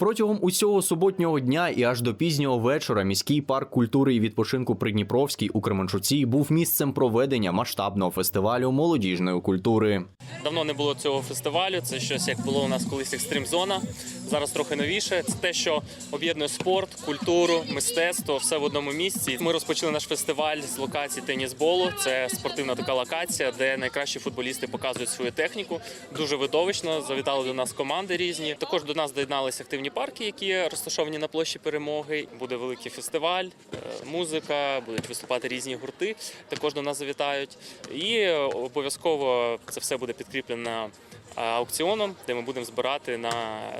Протягом усього суботнього дня і аж до пізнього вечора міський парк культури і відпочинку Придніпровський у Кременчуці був місцем проведення масштабного фестивалю молодіжної культури. Давно не було цього фестивалю. Це щось як було у нас колись екстрим зона. Зараз трохи новіше. Це те, що об'єднує спорт, культуру, мистецтво, все в одному місці. Ми розпочали наш фестиваль з локації тенісболу. Це спортивна така локація, де найкращі футболісти показують свою техніку. Дуже видовищно. Завітали до нас команди різні. Також до нас доєдналися активні парки, які розташовані на площі перемоги. Буде великий фестиваль, е, музика, будуть виступати різні гурти. Також до нас завітають. І обов'язково це все буде підкріплено аукціоном, де ми будемо збирати на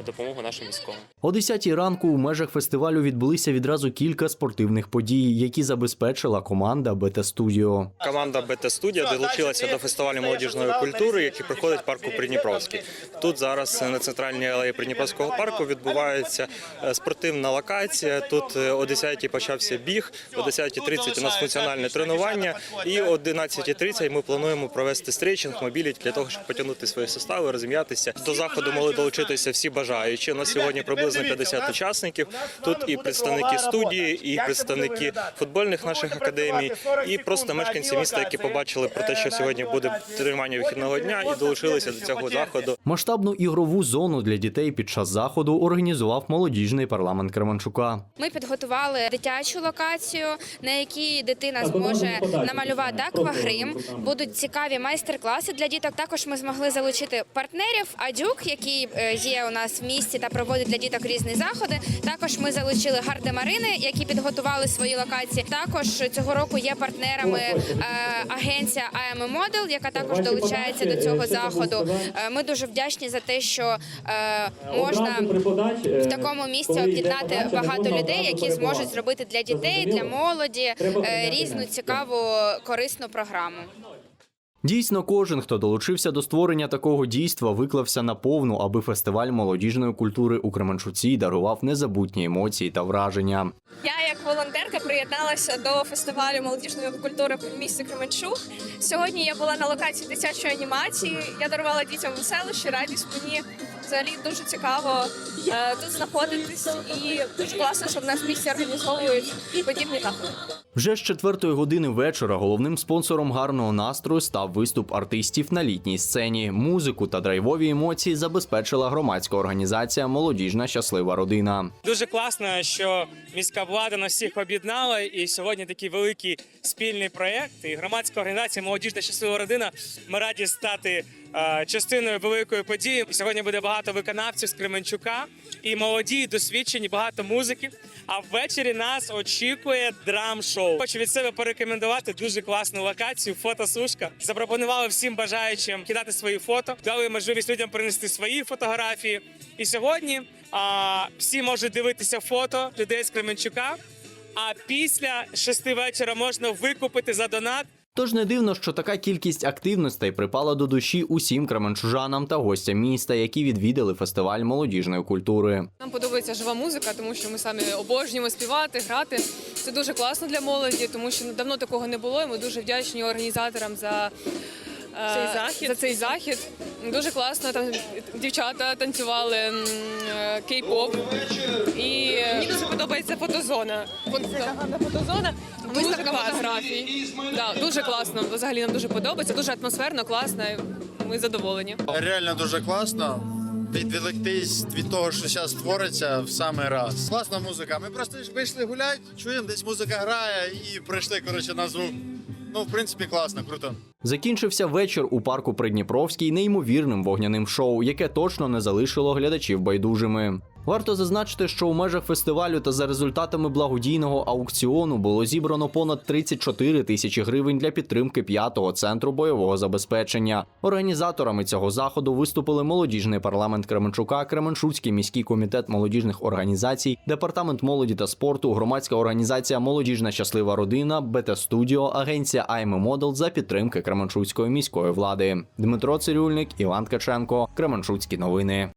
допомогу нашим військовим. О 10 ранку у межах фестивалю відбулися відразу кілька спортивних подій, які забезпечила команда БТ Студіо. Команда БТ Студія долучилася до фестивалю молодіжної культури, який проходить в парку Придніпровський. Тут зараз на центральній алеї Придніпровського парку відбувається е, спортивна локація. Тут е, о 10-й почався біг, о 10.30 у нас функціональне тренування, і о 11.30 ми плануємо провести стрейчинг, мобіліть для того, щоб потягнути свої сустави, розім'ятися. До заходу могли долучитися всі бажаючі. У нас сьогодні приблизно 50 учасників. Тут і представники студії, і представники футбольних наших академій, і просто мешканці міста, які побачили про те, що сьогодні буде тримання вихідного дня, і долучилися до цього заходу. Масштабну ігрову зону для дітей під час заходу організував молодіжний парламент Кременчука. Ми підготували дитячу локацію, на якій дитина зможе намалювати аквагрим. Будуть цікаві майстер-класи для діток. Також ми змогли залучити партнерів. Адюк, який е, є у нас в місті та проводить для діток різні заходи. Також ми залучили гардемарини, які підготували свої локації. Також цього року є партнерами е, агенція IM Model, яка також долучається до цього заходу. Е, Ми дуже вдячні за те, що можна в такому місці об'єднати багато людей, які зможуть зробити для дітей, для молоді різну цікаву корисну програму. Дійсно, кожен, хто долучився до створення такого дійства, виклався на повну, аби фестиваль молодіжної культури у Кременчуці дарував незабутні емоції та враження. Я як волонтерка приєдналася до фестивалю молодіжної культури в місті Кременчук. Сьогодні я була на локації дитячої анімації. Я дарувала дітям веселощі, радість. Мені взагалі дуже цікаво е, тут знаходитись і дуже класно, що в нас в місті організовують подібні заходи. Вже з четвертої години вечора головним спонсором гарного настрою став виступ артистів на літній сцені. Музику та драйвові емоції забезпечила громадська організація Молодіжна щаслива родина. Дуже класно, що міська влада нас всіх об'єднала, і сьогодні такий великий спільний проєкт. І громадська організація Молодіжна щаслива родина. Ми раді стати частиною великої події. Сьогодні буде багато виконавців з Кременчука і молоді, і досвідчені, багато музики. А ввечері нас очікує драм-шоу. Хочу від себе порекомендувати дуже класну локацію. Фотосушка. Запропонували всім бажаючим кидати свої фото, дали можливість людям принести свої фотографії. І сьогодні а, всі можуть дивитися фото людей з Кременчука. А після шести вечора можна викупити за донат Тож не дивно, що така кількість активностей припала до душі усім кременчужанам та гостям міста, які відвідали фестиваль молодіжної культури. Нам подобається жива музика, тому що ми самі обожнюємо співати, грати. Це дуже класно для молоді, тому що давно такого не було. І ми дуже вдячні організаторам за е, Цей захід. За цей захід. Дуже класно. Там дівчата танцювали е, кей-поп. І Мені дуже подобається фотозона. Фотозона. Виставка фотографій. Да, дуже класно. Взагалі нам дуже подобається. Дуже атмосферно, класно. Ми задоволені. Реально дуже класно. відвілектись від того, що зараз твориться в самий раз. Класна музика. Ми просто ж вийшли гуляти, чуємо, десь музика грає і прийшли коротше на звук. Ну, в принципі, класно, круто. Закінчився вечір у парку Придніпровський неймовірним вогняним шоу, яке точно не залишило глядачів байдужими. Варто зазначити, що у межах фестивалю та за результатами благодійного аукціону було зібрано понад 34 тисячі гривень для підтримки п'ятого центру бойового забезпечення. Організаторами цього заходу виступили молодіжний парламент Кременчука, Кременчуцький міський комітет молодіжних організацій, департамент молоді та спорту, громадська організація Молодіжна щаслива родина, БТ Студіо, агенція Айме Модел за підтримки Кременчуцької міської влади. Дмитро Цирюльник, Іван Ткаченко, Кременчуцькі новини.